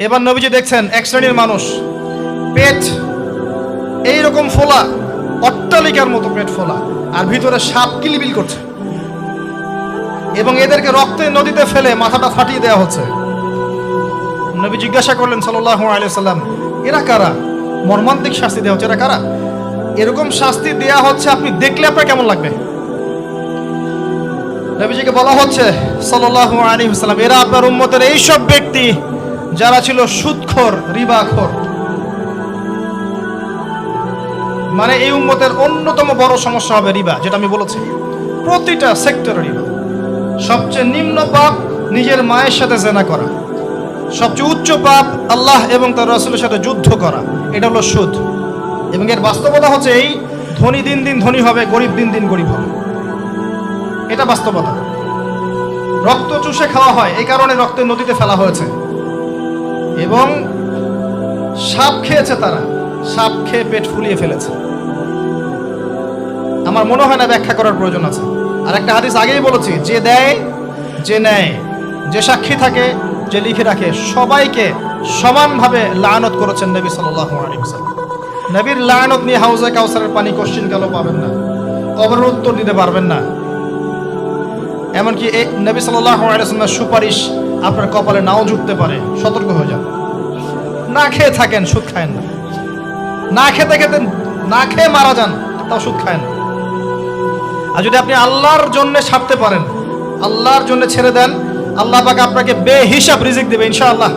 এবার নবীজি দেখছেন, এক শ্রেণির মানুষ। পেট এই রকম ফোলা, অট্টালিকার মতো পেট ফোলা, আর ভিতরে সাপ কিলিবিল করছে। এবং এদেরকে রক্তে নদীতে ফেলে মাথাটা ফাটিয়ে দেওয়া হচ্ছে। নবী জিজ্ঞাসা করলেন সাল্লাহ আলিয়াল্লাম এরা কারা? মর্মান্তিক শাস্তি দেওয়া হচ্ছে, এরা কারা? এরকম শাস্তি দেওয়া হচ্ছে, আপনি দেখলে আপনার কেমন লাগবে? নবীজিকে বলা হচ্ছে সাল্লাহ আলী সাল্লাম এরা আপনার উম্মতের এইসব ব্যক্তি যারা ছিল সুদখোর রিবাখোর। মানে এই উম্মতের অন্যতম বড় সমস্যা হবে রিবা, যেটা আমি বলেছি। প্রতিটা সেক্টরে রিবা। সবচেয়ে নিম্ন পাপ নিজের মায়ের সাথে জেনা করা। সবচেয়ে উচ্চ পাপ আল্লাহ এবং তার রাসূলের সাথে যুদ্ধ করা। এটা হলো সুদ। এবং এর বাস্তবতা হচ্ছে এই, ধনী দিন দিন ধনী হবে, গরিব দিন দিন গরিব হবে। এটা বাস্তবতা। রক্ত চুষে খাওয়া হয়, এই কারণে রক্তের নদীতে ফেলা হয়েছে। এবং সাপ খেয়েছে তারা। সাপ খেয়ে পেট ফুলিয়ে ফেলেছে। আমার মনে হয় না ব্যাখ্যা করার প্রয়োজন আছে। আর একটা হাদিস আগেই বলেছি, যে দেয়, যে নেয়, যে সাক্ষী থাকে, যে লিখে রাখে, সবাইকে সমানভাবে লায়নত করেছেন নবী সাল্লাহ নবীর লায়নত নিয়ে হাউজে কাউসারের পানি কোশ্চিন কালো পাবেন না? কবরের দিতে পারবেন না। এমনকি এই নবী সাল্লাহ সুপারিশ আপনার কপালে নাও জুটতে পারে। সতর্ক হয়ে যান। না খেয়ে থাকেন সুদ খায়েন না। না খেতে খেতে না খেয়ে মারা যান, তাও সুদ খায়েন না। আর যদি আপনি আল্লাহর জন্য ছাড়তে পারেন, আল্লাহর জন্য ছেড়ে দেন, আল্লাহ পাক আপনাকে বেহিসাব রিজিক দেবে, ইনশাআল্লাহ।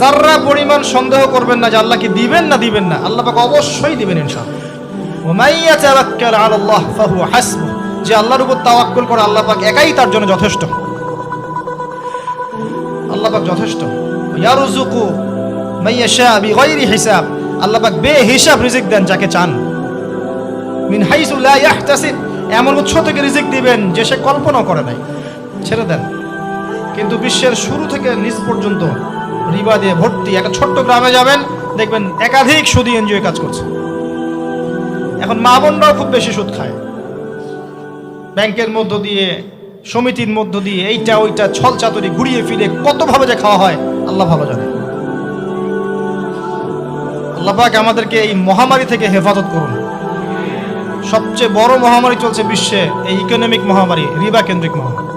যার্রা পরিমাণ সন্দেহ করবেন না যে আল্লাহ কি দিবেন না দিবেন না, আল্লাহ পাক অবশ্যই দিবেন, ইনশাআল্লাহ। যে আল্লাহর উপর তাওয়াক্কুল করে আল্লাহ পাক একাই তার জন্য যথেষ্ট। আল্লাহ পাক যথেষ্ট ইয়ারুজুকু মাইয়াশা হিসাব। আল্লাহ পাক বেহিসাব রিজিক দেন যাকে চান। মিন হাইসু ইয়াহতাসিব। এমন উৎস থেকে রিজিক দিবেন যে সে কল্পনাও করে নাই। ছেড়ে দেন। কিন্তু বিশ্বের শুরু থেকে নিচ পর্যন্ত রিবা দিয়ে ভর্তি একটা ছোট্ট গ্রামে যাবেন, দেখবেন একাধিক সুদী এনজিও কাজ করছে। এখন মা বোনরাও খুব বেশি সুদ খায়। ব্যাংকের মধ্য দিয়ে সমিতির মধ্য দিয়ে এইটা, ওইটা, ছল চাতুরি ঘুরিয়ে ফিরে কতভাবে যে খাওয়া হয়, আল্লাহ ভালো জানে। আল্লাহ পাক আমাদেরকে এই মহামারী থেকে হেফাজত করুন। সবচেয়ে বড় মহামারী চলছে বিশ্বে এই ইকোনমিক মহামারী রিবা কেন্দ্রিক মহামারী।